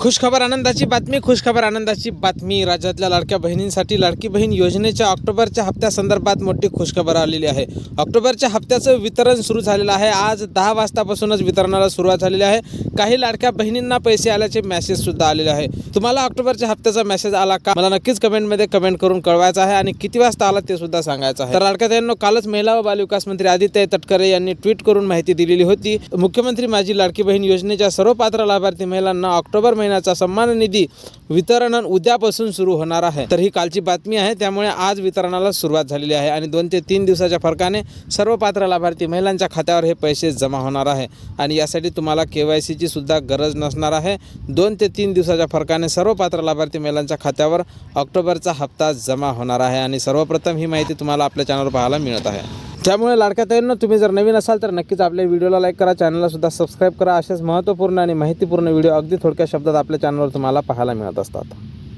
खुशखबर आनंदाची बातमी खुशखबर आनंदाची बातमी. राज्यातल्या लाडक्या बहिणींसाठी लाडकी बहीण योजनेच्या ऑक्टोबरच्या हप्त्यासंदर्भात मोठी खुशखबर आलेली आहे. ऑक्टोबरच्या हप्त्याचं वितरण सुरू झालेलं आहे. आज दहा वाजतापासूनच वितरणाला सुरुवात झालेली आहे. काही लाडक्या बहिणींना पैसे आल्याचे मेसेजसुद्धा आलेले आहे. तुम्हाला ऑक्टोबरच्या हप्त्याचा मेसेज आला का? मला नक्कीच कमेंटमध्ये कमेंट करून कळवायचा आहे आणि किती वाजता आला ते सुद्धा सांगायचं आहे. तर लाडक्या बहिणींनो कालच महिला व बालविकास मंत्री आदित्य तटकरे यांनी ट्विट करून माहिती दिलेली होती. मुख्यमंत्री माझी लाडकी बहीण योजनेच्या सर्व पात्र लाभार्थी महिलांना ऑक्टोबर महिन्याचा सन्मान निधी वितरण उद्यापासून सुरू होणार आहे. तर ही कालची बातमी आहे त्यामुळे आज वितरणाला सुरुवात झालेली आहे आणि दोन ते तीन दिवसाच्या फरकाने सर्व पात्र लाभार्थी महिलांच्या खात्यावर हे पैसे जमा होणार आहे. आणि यासाठी तुम्हाला के वाय सीची सुद्धा गरज नसणार आहे. दोन ते तीन दिवसाच्या फरकाने सर्व पात्र लाभार्थी महिलांच्या खात्यावर ऑक्टोबरचा हप्ता जमा होणार आहे. आणि सर्वप्रथम ही माहिती तुम्हाला आपल्या चॅनलवर पाहायला मिळत आहे. त्यामुळे लाडक्या तुम्ही जर नवीन असाल तर नक्कीच आपल्या व्हिडिओला लाईक करा चॅनलसुद्धा सबस्क्राईब करा. असेच महत्त्वपूर्ण आणि माहितीपूर्ण व्हिडिओ अगदी थोडक्या शब्दात आपल्या चॅनलवर तुम्हाला पाहायला मिळत असतात.